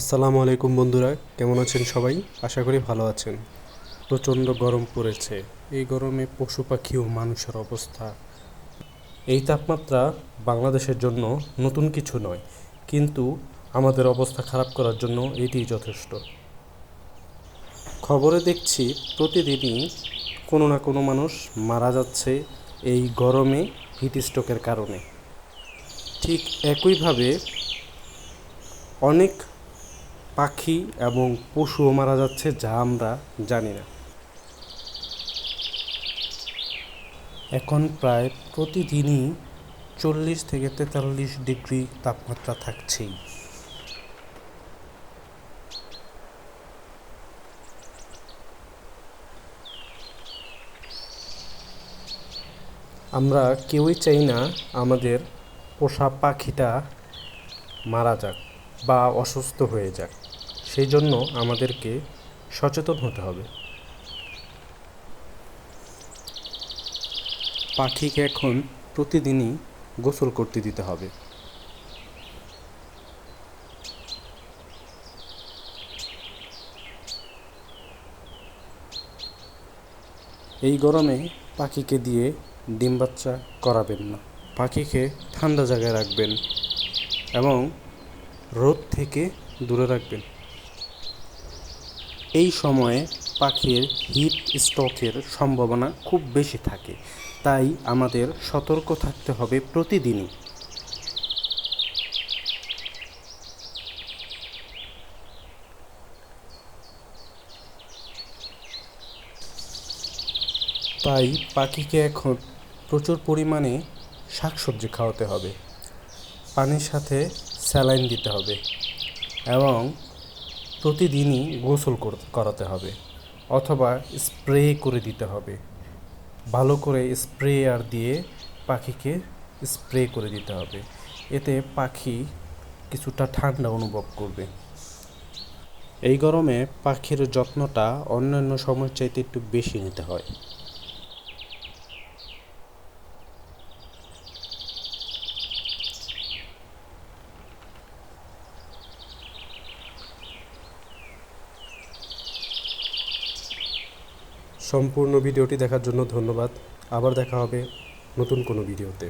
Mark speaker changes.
Speaker 1: আসসালামু আলাইকুম বন্ধুরা, কেমন আছেন সবাই? আশা করি ভালো আছেন। প্রচণ্ড গরম পড়েছে। এই গরমে পশু পাখি ও মানুষের অবস্থা। এই তাপমাত্রা বাংলাদেশের জন্য নতুন কিছু নয়, কিন্তু আমাদের অবস্থা খারাপ করার জন্য এটিই যথেষ্ট। খবরে দেখছি, প্রতিদিনই কোনো না কোনো মানুষ মারা যাচ্ছে এই গরমে হিট স্ট্রোকের কারণে। ঠিক একইভাবে অনেক পাখি এবং পশুও মারা যাচ্ছে যা আমরা জানি না। এখন প্রায় প্রতিদিনই চল্লিশ থেকে তেতাল্লিশ ডিগ্রি তাপমাত্রা থাকছেই আমরা কেউই চাই না আমাদের পোষা পাখিটা মারা যাক বা অসুস্থ হয়ে যাক। সেই জন্য আমাদেরকে সচেতন হতে হবে। পাখিকে এখন প্রতিদিনই গোসল করতে দিতে হবে। এই গরমে পাখিকে দিয়ে ডিম বাচ্চা করাবেন না। পাখিকে ঠান্ডা জায়গায় রাখবেন এবং রোদ থেকে দূরে রাখবেন। এই সময়ে পাখির হিট স্ট্রোকের সম্ভাবনা খুব বেশি থাকে, তাই আমাদের সতর্ক থাকতে হবে প্রতিদিনই। তাই পাখিকে এখন প্রচুর পরিমাণে শাকসবজি খাওয়াতে হবে, পানির সাথে স্যালাইন দিতে হবে এবং প্রতিদিনই গোসল কর- করাতে হবে অথবা স্প্রে করে দিতে হবে। ভালো করে স্প্রে আর দিয়ে পাখিকে স্প্রে করে দিতে হবে। এতে পাখি কিছুটা ঠান্ডা অনুভব করবে। এই গরমে পাখির যত্নটা অন্যান্য সময়ের চাইতে একটু বেশি নিতে হয়। সম্পূর্ণ ভিডিওটি দেখার জন্য ধন্যবাদ। আবার দেখা হবে নতুন কোনো ভিডিওতে।